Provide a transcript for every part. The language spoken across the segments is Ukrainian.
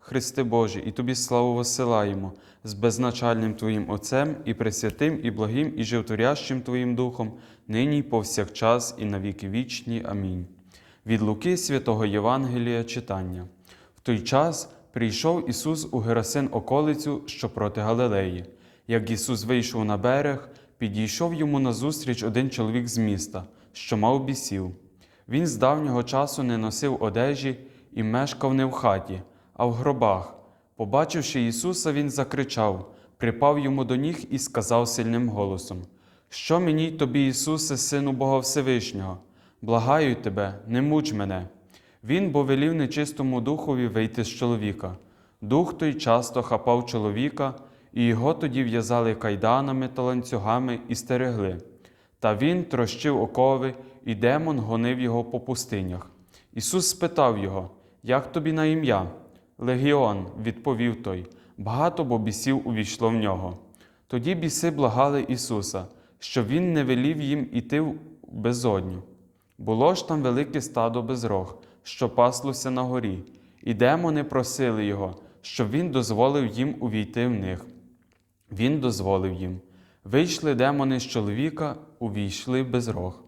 Христе Боже, і Тобі славу посилаємо з безначальним Твоїм Отцем і пресвятим, і благим, і животворящим Твоїм Духом, нині й повсякчас, і навіки вічні. Амінь. Від Луки святого Євангелія читання. В той час прийшов Ісус у Герасин околицю, що проти Галилеї. Як Ісус вийшов на берег, підійшов йому назустріч один чоловік з міста, що мав бісів. Він з давнього часу не носив одежі і мешкав не в хаті, а в гробах. Побачивши Ісуса, Він закричав, припав йому до ніг і сказав сильним голосом: Що мені тобі, Ісусе, Сину Бога Всевишнього? Благаю тебе, не муч мене. Він бо велів нечистому духові вийти з чоловіка. Дух той часто хапав чоловіка, і його тоді в'язали кайданами та ланцюгами і стерегли. Та він трощив окови, і демон гонив його по пустинях. Ісус спитав його, як тобі на ім'я? Легіон, відповів той, багато бо бісів увійшло в нього. Тоді біси благали Ісуса, щоб Він не велів їм іти в безодню. Було ж там велике стадо безрог, що паслося на горі, і демони просили його, щоб він дозволив їм увійти в них. Він дозволив їм. Вийшли демони з чоловіка, увійшли без рог.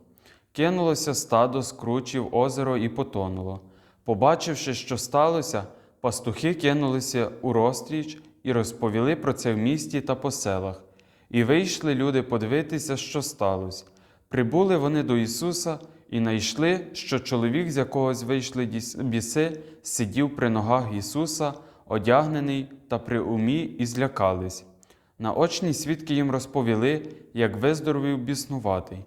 Кинулося стадо з кручі в озеро і потонуло. Побачивши, що сталося, пастухи кинулися у розстріч і розповіли про це в місті та по селах. І вийшли люди подивитися, що сталося. Прибули вони до Ісуса і знайшли, що чоловік, з якогось вийшли біси, сидів при ногах Ісуса, одягнений та при умі, і злякались. Наочні свідки їм розповіли, як виздоровів біснуватий.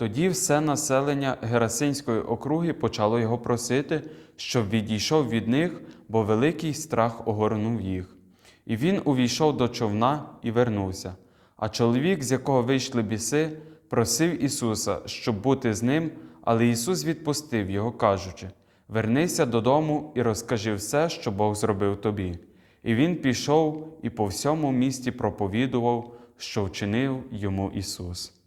Тоді все населення Герасинської округи почало його просити, щоб відійшов від них, бо великий страх огорнув їх. І він увійшов до човна і вернувся. А чоловік, з якого вийшли біси, просив Ісуса, щоб бути з ним, але Ісус відпустив його, кажучи: Вернися додому і розкажи все, що Бог зробив тобі. І він пішов і по всьому місті проповідував, що вчинив йому Ісус.